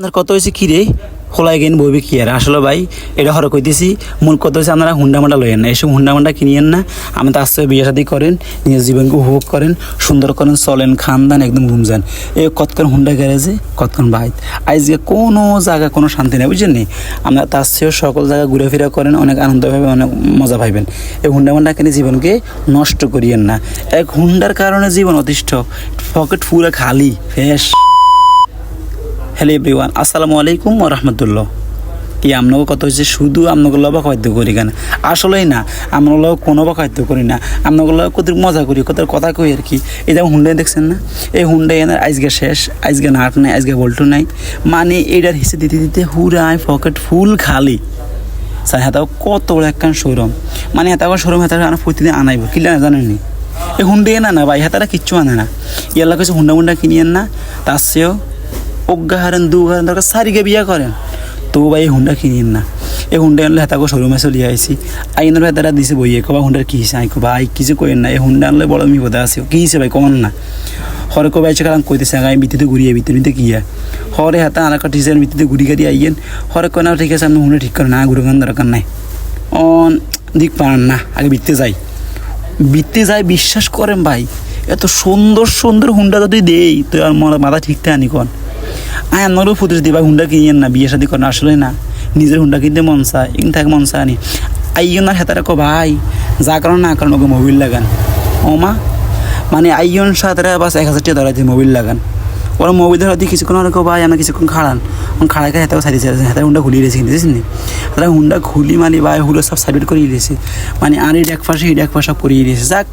আপনার কত হয়েছে কি রে? খোলাই গেন বইবে কি আর? আসলে ভাই, এটা হরে কইতেছি, মূল কত হয়েছে আপনারা হুন্ডা মান্ডা লইয়েন না। এসব হুন্ডা মান্ডা কিনিয়েন না। আমি তো আসতে বিয়ে শাদি করেন, নিজের জীবনকে উপভোগ করেন, সুন্দর করেন, চলেন খান দান একদম ঘুম যান এই কতক্ষণ হুন্ডা গ্যারেজে, কতক্ষণ বাইত? আজকে কোনো জায়গা কোনো শান্তি নেই, বুঝছেন নি? আমরা তার চেয়েও সকল জায়গা ঘুরে ফিরে করেন, অনেক আনন্দ পাবেন অনেক মজা পাইবেন। এই হুন্ডা মান্ডা কিনে জীবনকে নষ্ট করিয়েন না। এক হুন্ডার কারণে জীবন অতিষ্ঠ, পকেট পুরো খালি, ফ্রেশ। হ্যালো এভরিওয়ান, আসসালামু আলাইকুম রহমতুল্লাহ। কি আপনাকে কত হচ্ছে শুধু আপনাকে লব খাদ্য করি কেন? আসলেই না লব কোনো বা খাদ্য করি না। আপনাকে লব কত মজা করি কত কথা কই আর কি। এই যেমন হুন্ডাই দেখছেন না? এই হুন্ডাই এনার আজকে শেষ, আজকে নাট নাই, আজকে বল্টু নাই। মানে এটার হিসেবে দিতে দিতে হুরায় পকেট ফুল খালি। স্যার হ্যাঁ কত বড় একখান শোরুম। মানে হ্যাঁ শোরুম হ্যাঁ প্রতিদিন আনাইব জানেন নি এই হুন্ডে না না ভাই হ্যাঁ কিচ্ছু আনে না। ইয়াল্লা কিছু হুন্ডা মুন্ডা কিনিয়েন না, তার চেয়েও অজ্ঞা হারেন দু হারেন দরকার, সারিকে বিয়া করেন। তো ভাই এই হুন্ডা কিনিন না। এই হুন্ডা আনলে হেতাকে শোরুমে চলিয়ে আইসি আইনের হেতারা দিছে বইয়ে, কবা হুন্ডার কি হিসে আইকো ভাই, কিছু কইেন না, এই হুন্ডা আনলে বড় বোধা আছে। কি হিসে ভাই, কমন না। হরে কবে আইছে কারণ কইতেছে আমি ভিত্তিতে ঘুরিয়ে ভিতরে ভিতরে কি হরে হাতা একটা টিচার ভিত্তিতে ঘুরি গাড়ি আইয়েন। হরে কয়, না, ঠিক আছে, আমি হুন্ডা ঠিক করে না, ঘুরে দরকার নাই। অন, দিক পান না, আগে ভিত্তে যাই। বিত্তে যায় বিশ্বাস করেন ভাই, এত সুন্দর সুন্দর হুন্ডা যদি দেই, তো আর মাথা ঠিকঠাক আনি কন। আয় আমারও ফুটেজ দিবা হুন্ডা কিনিয়েন না, বিয়ে শাদি করেন আসলে না। নিজের হুন্ডা কিনতে মন চায় ইন থাকে মন চায় নি। আইয়ন আর হেতারা কো ভাই, যা কারণ না কারণ ওকে মোবিল লাগান। ও মা মানে আইয়ন সাথে বাস এক হাজার টাকা ধরাইতে মোবিল লাগান। ওরা মোবিল ধরা দিয়ে কিছুক্ষণ আর কো ভাই আমরা কিছুক্ষণ খাড়ান। খাড়াই খাই হেতাও সাইডে হেতার হুন্ডা খুলিয়ে রেখেছি কিন্তু বুঝলি তারা হুন্ডা খুলি মানে ভাই, হুলো সব সাইড করিয়ে দিয়েছে। মানে আর এই এক পাশে, এই এক পাশে সব করিয়ে দিয়েছে। যাক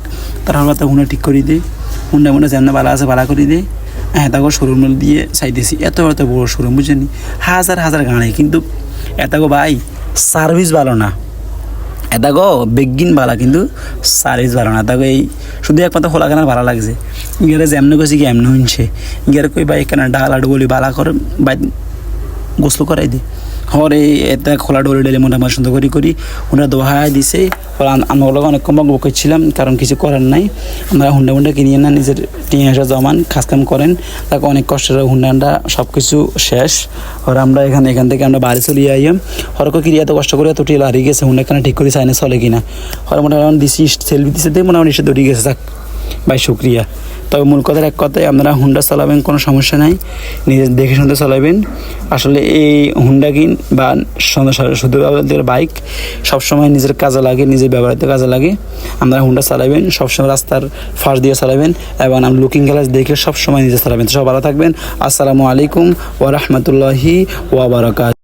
তারা হলো হুন্ডা ঠিক করে দিই হুন্ডা মুন্ডা যেমন বালা আছে বালা করে দিই হ্যাঁ তাকে শোরুম দিয়ে চাইতেছি। এত এত বড় শোরুম বুঝেনি হাজার হাজার গাড়ি কিন্তু এতাগো ভাই সার্ভিস ভালো না। এতাগো বেগিন ভালা, কিন্তু সার্ভিস ভালো না। তাকে এই শুধু একমাত্র খোলা কেনার ভালো লাগছে গিয়ে যেমন কইছি কি, এমন হইছে গিয়ে কই ভাই কেন ডাল আডু বলি বালা করে বাই গোসল করাই দি হরে এটা খোলা ডলে ডলে মোটামুটি সুন্দর করি করি। ওনারা দোহায় দিছে। আমরা লোক অনেক কম বকেছিলাম কারণ কিছু করার নাই। আমরা হুন্ডা হুন্ডা কিনিয়ে না নিজের টিয়া আসা জমান খাস কাম করেন। তাকে অনেক কষ্টের হুন্ডা সব কিছু শেষ। আর আমরা এখানে এখান থেকে আমরা বাড়ি চলিয়ে আইয়াম। হরক কিরি এত কষ্ট করে এত টিল হারিয়ে গেছে, হুন্ডা কেন ঠিক করে চাইনে চলে কিনা? হর মোটামুটি দিছি, সেলফি দিছে দিয়ে মোটামুটি এসে দৌড়িয়ে গেছে, যাক। ভাই, শুক্রিয়া। তবে মূল কথার এক কথায় আপনারা হুন্ডা চালাবেন, কোনো সমস্যা নাই। নিজে দেখে শুনতে চালাবেন। আসলে এই হুন্ডা কিন বা শুধু বাইক, সবসময় নিজের কাজে লাগে, নিজের ব্যবহারিত কাজে লাগে। আপনারা হুন্ডা চালাবেন, সবসময় রাস্তার ফাঁস দিয়ে চালাবেন এবং আমরা লুকিং গ্লাস দেখে সবসময় নিজে চালাবেন। সব ভালো থাকবেন। আসসালামু আলাইকুম ওয়া বারাকাত